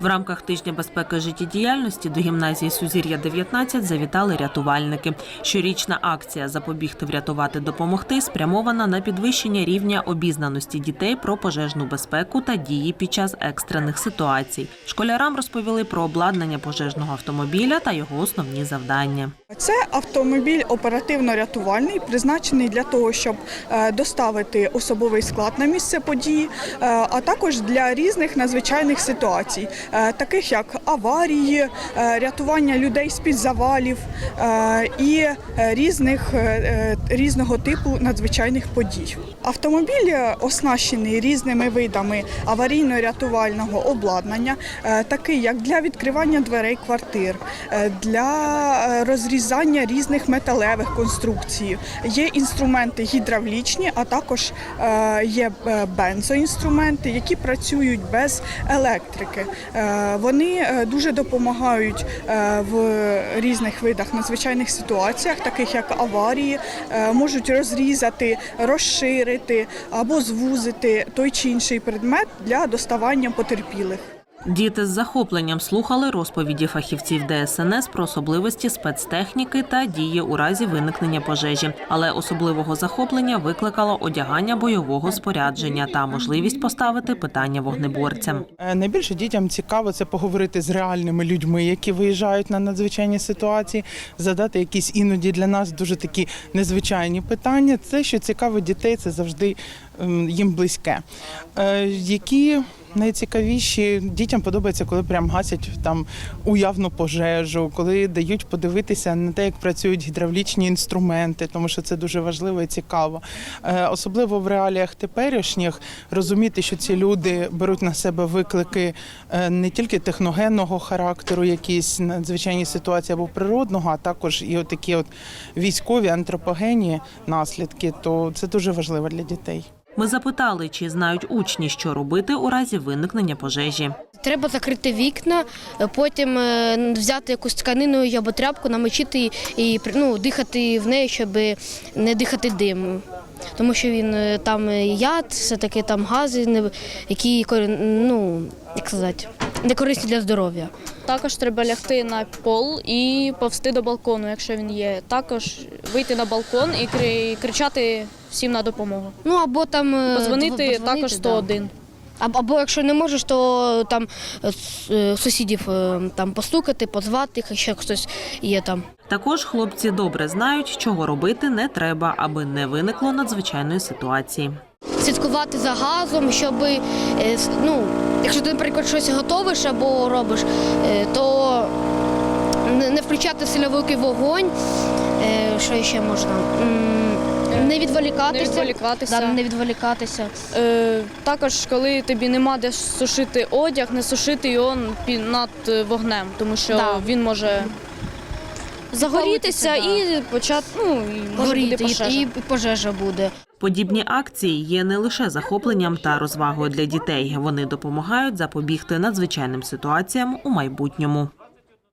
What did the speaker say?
В рамках тижня безпеки життєдіяльності до гімназії Сузір'я 19 завітали рятувальники. Щорічна акція Запобігти, врятувати, допомогти спрямована на підвищення рівня обізнаності дітей про пожежну безпеку та дії під час екстрених ситуацій. Школярам розповіли про обладнання пожежного автомобіля та його основні завдання. Це автомобіль оперативно-рятувальний, призначений для того, щоб е, доставити особовий склад на місце події, е, а також для різних надзвичайних ситуацій, таких як аварії, е, рятування людей з-під завалів е, і е, різних, е, е, різного типу надзвичайних подій. Автомобіль е, оснащений різними видами аварійно-рятувального обладнання, е, такий як для відкривання дверей квартир, е, для розрізання різних металевих конструкцій. Є інструменти гідравлічні, а також є бензоінструменти, які працюють без електрики. Вони дуже допомагають в різних видах надзвичайних ситуаціях, таких як аварії, можуть розрізати, розширити або звузити той чи інший предмет для доставання потерпілих. Діти з захопленням слухали розповіді фахівців ДСНС про особливості спецтехніки та дії у разі виникнення пожежі. Але особливого захоплення викликало одягання бойового спорядження та можливість поставити питання вогнеборцям. Е, Найбільше дітям цікаво це поговорити з реальними людьми, які виїжджають на надзвичайні ситуації, задати якісь іноді для нас дуже такі незвичайні питання. Це, що цікавить дітей, це завжди ем, їм близьке. Е, Які найцікавіші дітям подобається, коли прям гасять там уявну пожежу, коли дають подивитися на те, як працюють гідравлічні інструменти, тому що це дуже важливо і цікаво. Е, Особливо в реаліях теперішніх розуміти, що ці люди беруть на себе виклики е, не тільки техногенного характеру, якісь надзвичайні ситуації або природного, а також і такі от військові антропогенні наслідки. То це дуже важливо для дітей. Ми запитали, чи знають учні, що робити у разі виникнення пожежі. Треба закрити вікна, е, потім е, взяти якусь тканину або тряпку, намочити і- ну, дихати в неї, щоб не дихати дим. Тому що він е, там яд, все таки там гази, які ну, як сказати, не корисні для здоров'я. Також треба лягти на пол і повсти до балкону, якщо він є. Також вийти на балкон і кри- кричати всім на допомогу. Ну або там е, Позвонити також да. 101. Або, або якщо не можеш, то там е, е, сусідів там постукати, позвати, їх, якщо хтось є там. Також хлопці добре знають, чого робити не треба, аби не виникло надзвичайної ситуації. слідкувати за газом, щоб ну, якщо ти, наприклад, щось готовиш або робиш, е, то не включати сильовий вогонь. Е, Що ще можна? Не відволікатися. Не відволікатися. Да, не відволікатися. Е, також, коли тобі нема де сушити одяг, не сушити його над вогнем, тому що Да. він може загорітися і почати ну, і може Горіти, пожежа. і пожежа буде. Подібні акції є не лише захопленням та розвагою для дітей. Вони допомагають запобігти надзвичайним ситуаціям у майбутньому.